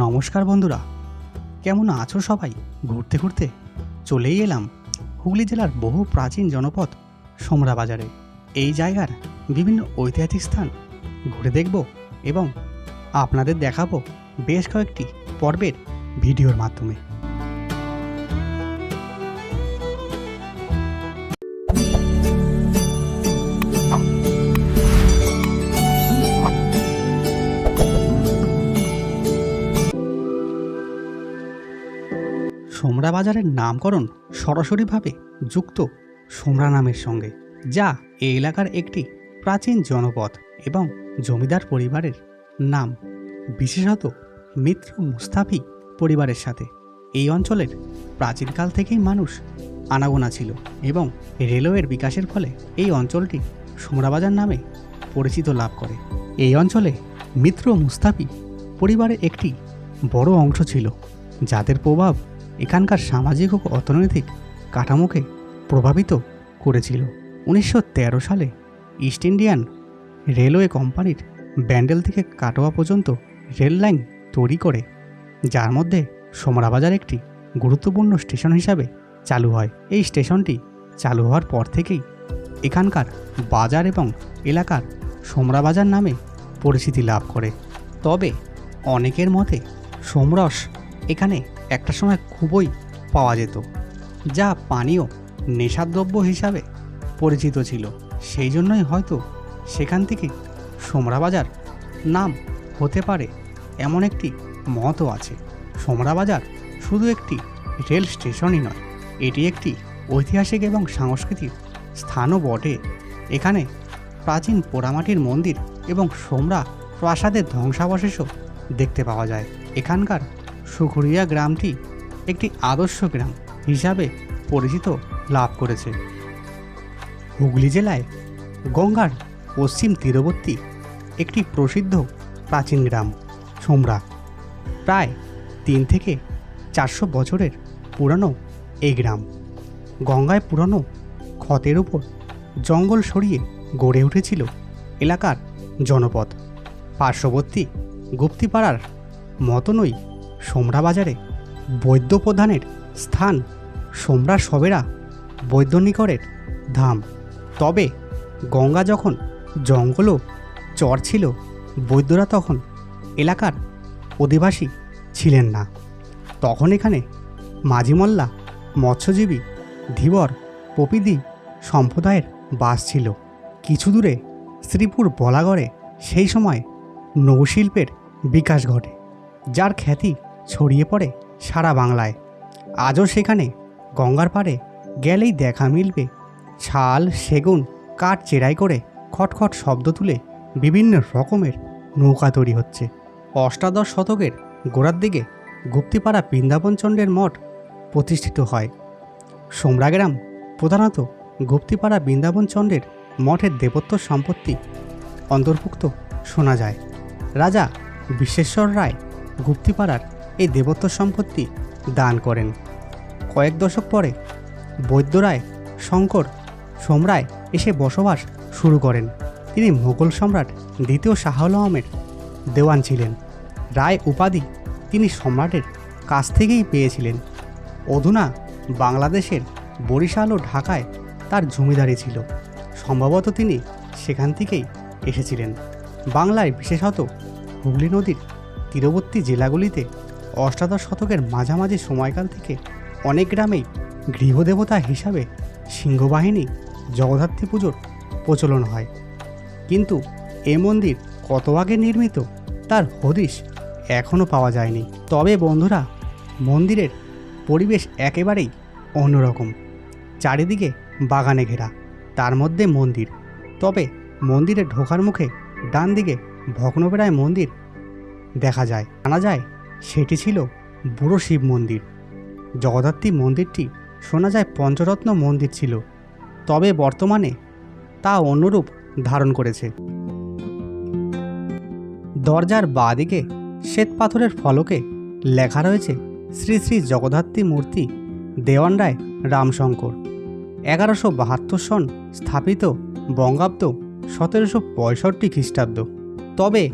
নমস্কার বন্ধুরা। কেমন আছো সবাই? ঘুরতে ঘুরতে চলেই এলাম হুগলি জেলার বহু প্রাচীন জনপদ সোমরা বাজারে এই জায়গার বিভিন্ন ঐতিহাসিক স্থান ঘুরে দেখব এবং আপনাদের দেখাবো বেশ কয়েকটি পর্বের ভিডিওর মাধ্যমে। সোমরা বাজারের নামকরণ সরাসরিভাবে যুক্ত সোমরা নামের সঙ্গে, যা এই এলাকার একটি প্রাচীন জনপদ এবং জমিদার পরিবারের নাম, বিশেষত মিত্র মুস্তাফি পরিবারের সাথে। এই অঞ্চলের প্রাচীনকাল থেকেই মানুষ আনাগোনা ছিল এবং রেলওয়ের বিকাশের ফলে এই অঞ্চলটি সোমরাবাজার নামে পরিচিত লাভ করে। এই অঞ্চলে মিত্র মুস্তাফি পরিবারের একটি বড় অংশ ছিল, যাদের প্রভাব এখানকার সামাজিক ও অর্থনৈতিক কাঠামোকে প্রভাবিত করেছিল। উনিশশো তেরো সালে ইস্ট ইন্ডিয়ান রেলওয়ে কোম্পানির ব্যান্ডেল থেকে কাটোয়া পর্যন্ত রেল লাইন তৈরি করে, যার মধ্যে সোমরাবাজার একটি গুরুত্বপূর্ণ স্টেশন হিসাবে চালু হয়। এই স্টেশনটি চালু হওয়ার পর থেকেই এখানকার বাজার এবং এলাকার সোমরাবাজার নামে পরিচিতি লাভ করে। তবে অনেকের মতে সোমরস এখানে একটা সময় খুবই পাওয়া যেত, যা পানীয় নেশাদ্রব্য হিসাবে পরিচিত ছিল। সেই জন্যই হয়তো সেখান থেকে সোমরা বাজার নাম হতে পারে এমন একটি মতও আছে। সোমরা বাজার শুধু একটি রেল স্টেশনই নয়, এটি একটি ঐতিহাসিক এবং সাংস্কৃতিক স্থানও বটে। এখানে প্রাচীন পোড়ামাটির মন্দির এবং সোমরা প্রাসাদের ধ্বংসাবশেষও দেখতে পাওয়া যায়। এখানকার সুখুরিয়া গ্রামটি একটি আদর্শ গ্রাম হিসাবে পরিচিত লাভ করেছে। হুগলি জেলায় গঙ্গার পশ্চিম তীরবর্তী একটি প্রসিদ্ধ প্রাচীন গ্রাম, সোমরা। প্রায় তিন থেকে চারশো বছরের পুরানো এই গ্রাম। গঙ্গায় পুরানো ক্ষতের উপর জঙ্গল সরিয়ে গড়ে উঠেছিল এলাকার জনপদ। পার্শ্ববর্তী গুপ্তিপাড়ার মতনই সোমরা বাজারে, বৈদ্য প্রধানের স্থান, সোমরা সবেরা বৈদ্যনিকরের ধাম। তবে গঙ্গা যখন জঙ্গলও চর ছিল, বৈদ্যরা তখন এলাকার অধিবাসী ছিলেন না। তখন এখানে মাঝিমল্লা মৎস্যজীবী ধীবর পপিদি সম্প্রদায়ের বাস ছিল। কিছু দূরে শ্রীপুর বলাগড়ে সেই সময় নৌশিল্পের বিকাশ ঘটে, যার খ্যাতি ছড়িয়ে পড়ে সারা বাংলায়। আজও সেখানে গঙ্গার পাড়ে গেলেই দেখা মিলবে। শাল, সেগুন, কাঠ চেরাই করে খটখট শব্দ তুলে বিভিন্ন রকমের নৌকা তৈরি হচ্ছে। অষ্টাদশ শতকের গোড়ার দিকে গুপ্তিপাড়া বৃন্দাবনচণ্ডের মঠ প্রতিষ্ঠিত হয়। সোমরাগ্রাম প্রধানত গুপ্তিপাড়া বৃন্দাবনচণ্ডের মঠের দেবত্ব সম্পত্তি অন্তর্ভুক্ত শোনা যায়। রাজা বিশ্বেশ্বর রায় গুপ্তিপাড়ার এই দেবত্ব সম্পত্তি দান করেন। কয়েক দশক পরে বৈদ্যরায় শঙ্কর সোমরায় এসে বসবাস শুরু করেন। তিনি মোগল সম্রাট দ্বিতীয় শাহ দেওয়ান ছিলেন। রায় উপাধি তিনি সম্রাটের কাছ থেকেই পেয়েছিলেন। অধুনা বাংলাদেশের বরিশাল ও ঢাকায় তার জমিদারি ছিল। সম্ভবত তিনি সেখান থেকেই এসেছিলেন। বাংলায় বিশেষত হুগলি নদীর তীরবর্তী জেলাগুলিতে অষ্টাদশ শতকের মাঝামাঝি সময়কাল থেকে অনেক গ্রামেই গৃহদেবতা হিসাবে সিংহবাহিনী, জগদ্ধাত্রী পুজোর প্রচলন হয়। কিন্তু এ মন্দির কত আগে নির্মিত তার হদিশ এখনও পাওয়া যায়নি। তবে বন্ধুরা, মন্দিরের পরিবেশ একেবারেই অন্যরকম। চারিদিকে বাগানে ঘেরা, তার মধ্যে মন্দির। তবে মন্দিরে ঢোকার মুখে ডান দিকে ভগ্নপ্রায় মন্দির দেখা যায়। জানা যায় সেটি ছিল বুড়ো শিব মন্দির। জগদ্ধাত্রী মন্দিরটি শোনা যায় পঞ্চরত্ন মন্দির ছিল, তবে বর্তমানে তা অন্যরূপ ধারণ করেছে। দরজার বাঁদিকে শ্বেত পাথরের ফলকে লেখা রয়েছে শ্রী শ্রী জগদ্ধাত্রী মূর্তি দেওয়ান রায় রামশঙ্কর। এগারোশো বাহাত্তর সন স্থাপিত বঙ্গাব্দ সতেরোশো পঁয়ষট্টি খ্রিস্টাব্দ। তবে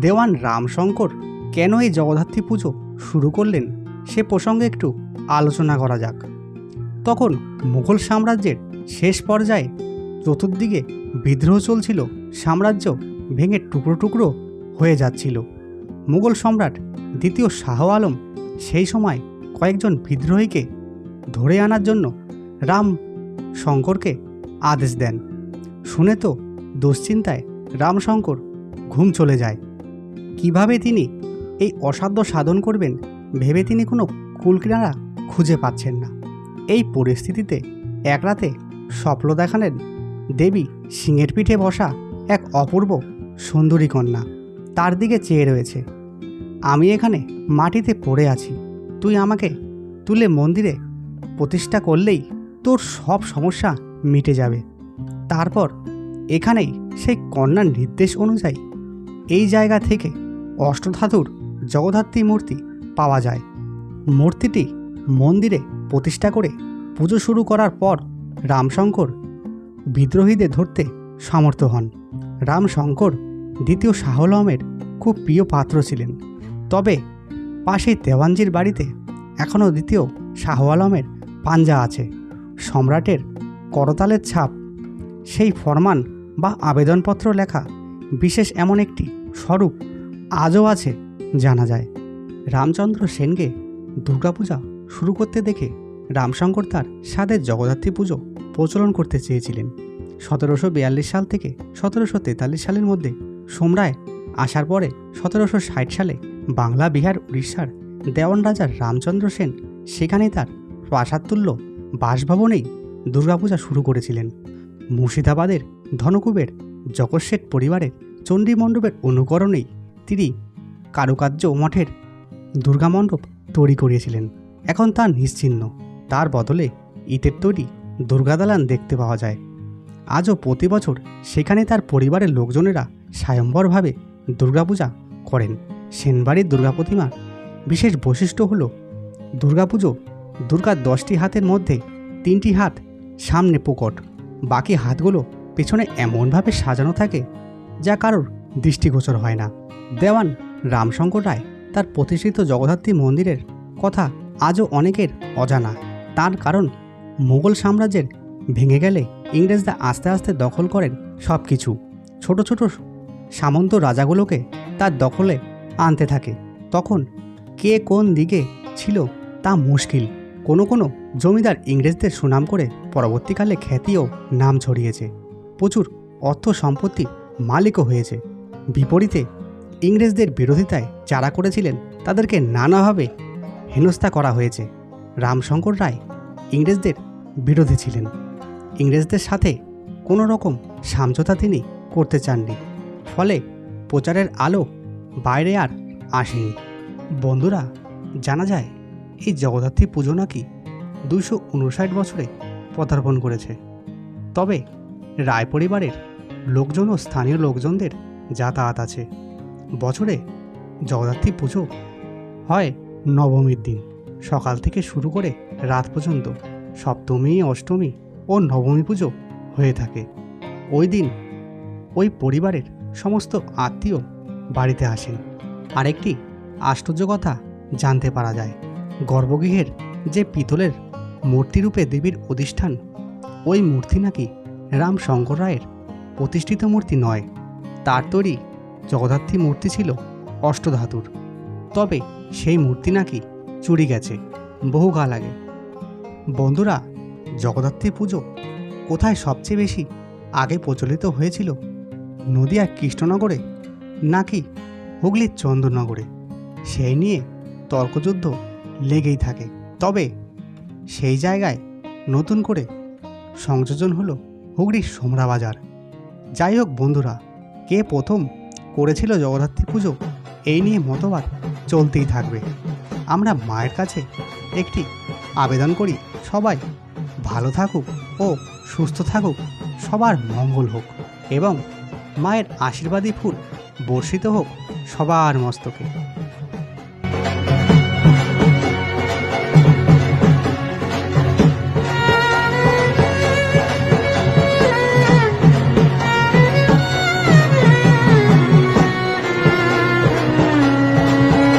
দেওয়ান রামশঙ্কর কেন এই জগদ্ধাত্রী পুজো শুরু করলেন? সে প্রসঙ্গে একটু আলোচনা করা যাক। তখন মুঘল সাম্রাজ্যের শেষ পর্যায়ে চতুর্দিকে বিদ্রোহ চলছিল, সাম্রাজ্য ভেঙে টুকরো টুকরো হয়ে যাচ্ছিল। মুঘল সম্রাট দ্বিতীয় শাহ আলম সেই সময় কয়েকজন বিদ্রোহীকে ধরে আনার জন্য রাম শঙ্করকে আদেশ দেন। শুনে তো দুশ্চিন্তায় রামশঙ্কর ঘুম চলে যায়। কীভাবে তিনি এই অসাধ্য সাধন করবেন ভেবে তিনি কোনো কুলকিনারা খুঁজে পাচ্ছেন না। এই পরিস্থিতিতে এক রাতে স্বপ্ন দেখালেন দেবী সিংহের পিঠে বসা এক অপূর্ব সুন্দরী কন্যা। তার দিকে চেয়ে রয়েছে, আমি এখানে মাটিতে পড়ে আছি। তুই আমাকে তুলে মন্দিরে প্রতিষ্ঠা করলেই তোর সব সমস্যা মিটে যাবে। তারপর এখানেই সেই কন্যার নির্দেশ অনুযায়ী এই জায়গা থেকে অষ্টধাতুর জগদ্ধাত্রী মূর্তি পাওয়া যায়। মূর্তিটি মন্দিরে প্রতিষ্ঠা করে পুজো শুরু করার পর রামশঙ্কর বিদ্রোহীদের ধরতে সমর্থ হন। রামশঙ্কর দ্বিতীয় শাহ আলমের খুব প্রিয় পাত্র ছিলেন। তবে পাশেই দেওয়ানজির বাড়িতে এখনও দ্বিতীয় শাহ আলমের পাঞ্জা আছে। সম্রাটের করতালের ছাপ, সেই ফরমান বা আবেদনপত্র লেখা বিশেষ এমন একটি স্বরূপ আজও আছে জানা যায়। রামচন্দ্র সেনকে দুর্গাপূজা শুরু করতে দেখে রামশঙ্কর তার স্বাদের জগদ্ধাত্রী পুজো প্রচলন করতে চেয়েছিলেন। সতেরোশো বিয়াল্লিশ সাল থেকে সতেরোশো তেতাল্লিশ সালের মধ্যে সোমরায় আসার পরে সতেরোশো ষাট সালে বাংলা, বিহার, উড়িষ্যার দেওয়ান রাজা রামচন্দ্র সেন সেখানে তার প্রাসাদতুল্য বাসভবনেই দুর্গাপূজা শুরু করেছিলেন। মুর্শিদাবাদের ধনকুবের জগৎশেঠ পরিবারের চণ্ডী মণ্ডপের অনুকরণেই তিনি কারুকার্য মঠের দুর্গা মণ্ডপ তৈরি করিয়েছিলেন। এখন তা নিশ্চিহ্ন তার বদলে ইটের তৈরি দুর্গাদালান দেখতে পাওয়া যায়। আজও প্রতি বছর সেখানে তার পরিবারের লোকজনেরা স্বয়ম্বরভাবে দুর্গাপূজা করেন। সেনবাড়ির দুর্গা প্রতিমার বিশেষ বৈশিষ্ট্য হল, দুর্গাপুজো দুর্গার দশটি হাতের মধ্যে তিনটি হাত সামনে প্রকট বাকি হাতগুলো পেছনে এমনভাবে সাজানো থাকে যা কারোর দৃষ্টিগোচর হয় না। দেওয়ান রামশঙ্কর রায় তার প্রতিষ্ঠিত জগদ্ধাত্রী মন্দিরের কথা আজও অনেকের অজানা। তার কারণ মুঘল সাম্রাজ্যের ভেঙে গেলে ইংরেজরা আস্তে আস্তে দখল করেন সব কিছু ছোট ছোট সামন্ত রাজাগুলোকে তার দখলে আনতে থাকে। তখন কে কোন দিকে ছিল তা মুশকিল। কোনো কোনো জমিদার ইংরেজদের সুনাম করে পরবর্তীকালে খ্যাতি ও নাম ছড়িয়েছে। প্রচুর অর্থ সম্পত্তি মালিকও হয়েছে। বিপরীতে ইংরেজদের বিরোধিতায় যারা করেছিলেন, তাদেরকে নানাভাবে হেনস্থা করা হয়েছে। রামশঙ্কর রায় ইংরেজদের বিরোধী ছিলেন। ইংরেজদের সাথে কোনো রকম সামঝোতা তিনি করতে চাননি। ফলে প্রচারের আলো বাইরে আর আসেনি। বন্ধুরা, জানা যায় এই জগদ্ধাত্রী পুজো নাকি দুশো উনষাট বছরে পদার্পণ করেছে। তবে রায় পরিবারের লোকজন ও স্থানীয় লোকজনদের যাতায়াত আছে। বছরে জগদ্ধাত্রী পুজো হয় নবমীর দিন। সকাল থেকে শুরু করে রাত পর্যন্ত সপ্তমী, অষ্টমী ও নবমী পুজো হয়ে থাকে। ওই দিন ওই পরিবারের সমস্ত আত্মীয় বাড়িতে আসেন। আরেকটি আশ্চর্য কথা জানতে পারা যায়। গর্ভগৃহের যে পিতলের মূর্তিরূপে দেবীর অধিষ্ঠান, ওই মূর্তি নাকি রাম শঙ্কর রায়ের প্রতিষ্ঠিত মূর্তি নয়। তার তৈরি জগদ্ধাত্রী মূর্তি ছিল অষ্টধাতুর। তবে সেই মূর্তি নাকি চুরি গেছে, বহু কাল আগে বন্ধুরা জগদ্ধাত্রী পুজো কোথায় সবচেয়ে বেশি আগে প্রচলিত হয়েছিল? নদিয়ার কৃষ্ণনগরে নাকি হুগলির চন্দ্রনগরে সেই নিয়ে তর্কযুদ্ধ লেগেই থাকে। তবে সেই জায়গায় নতুন করে সংযোজন হলো হুগলির সোমরা বাজার যাই হোক বন্ধুরা, কে প্রথম করেছিল জগদ্ধাত্রী পুজো, এই নিয়ে মতবাদ চলতেই থাকবে। আমরা মায়ের কাছে একটি আবেদন করি, সবাই ভালো থাকুক ও সুস্থ থাকুক, সবার মঙ্গল হোক এবং মায়ের আশীর্বাদী ফুল বর্ষিত হোক সবার মস্তকে।